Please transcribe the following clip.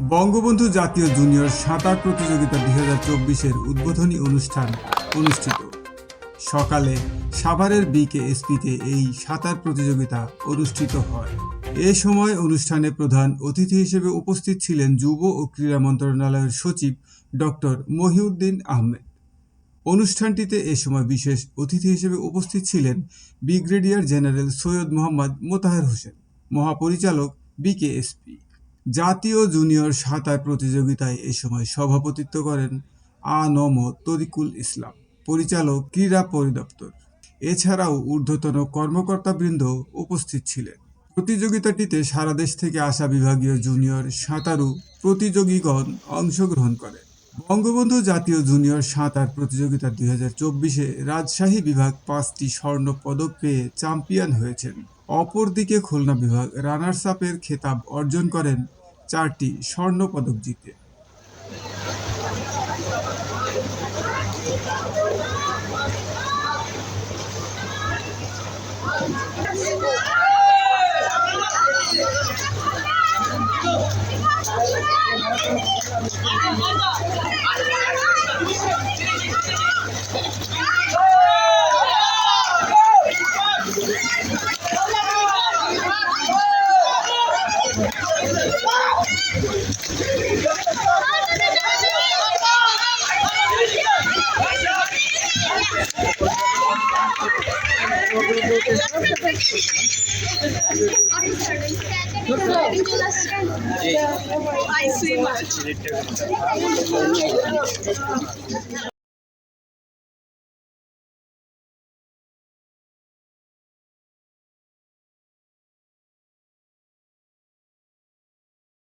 বঙ্গবন্ধু জাতীয় জুনিয়র সাঁতার প্রতিযোগিতা দুই হাজার চব্বিশের উদ্বোধনী অনুষ্ঠান অনুষ্ঠিত। সকালে সাভারের বিকেএসপিতে এই সাঁতার প্রতিযোগিতা অনুষ্ঠিত হয়। এ সময় অনুষ্ঠানে প্রধান অতিথি হিসেবে উপস্থিত ছিলেন যুব ও ক্রীড়া মন্ত্রণালয়ের সচিব ডক্টর মহিউদ্দিন আহমেদ। অনুষ্ঠানটিতে এ সময় বিশেষ অতিথি হিসেবে উপস্থিত ছিলেন ব্রিগেডিয়ার জেনারেল সৈয়দ মোহাম্মদ মোতাহার হোসেন। মহাপরিচালক বিকেএসপি। জাতীয় জুনিয়র সাঁতার প্রতিযোগিতায় এ সময় সভাপতিত্ব করেন আ নম তরিকুল ইসলাম, পরিচালক, ক্রীড়া পরিদপ্তর। এছাড়াও ঊর্ধ্বতন কর্মকর্তাবৃন্দ উপস্থিত ছিলেন। প্রতিযোগিতাটিতে সারা দেশ থেকে আসা বিভাগীয় জুনিয়র সাঁতারু প্রতিযোগীগণ অংশগ্রহণ করে বঙ্গবন্ধু জাতীয় জুনিয়র সাঁতার প্রতিযোগিতা দুই হাজার চব্বিশে রাজশাহী বিভাগ পাঁচটি স্বর্ণ পদক পেয়ে চ্যাম্পিয়ন হয়েছেন। অপরদিকে খুলনা বিভাগ রানার্স আপের খেতাব অর্জন করেন চারটি স্বর্ণ পদক জিতে I swim.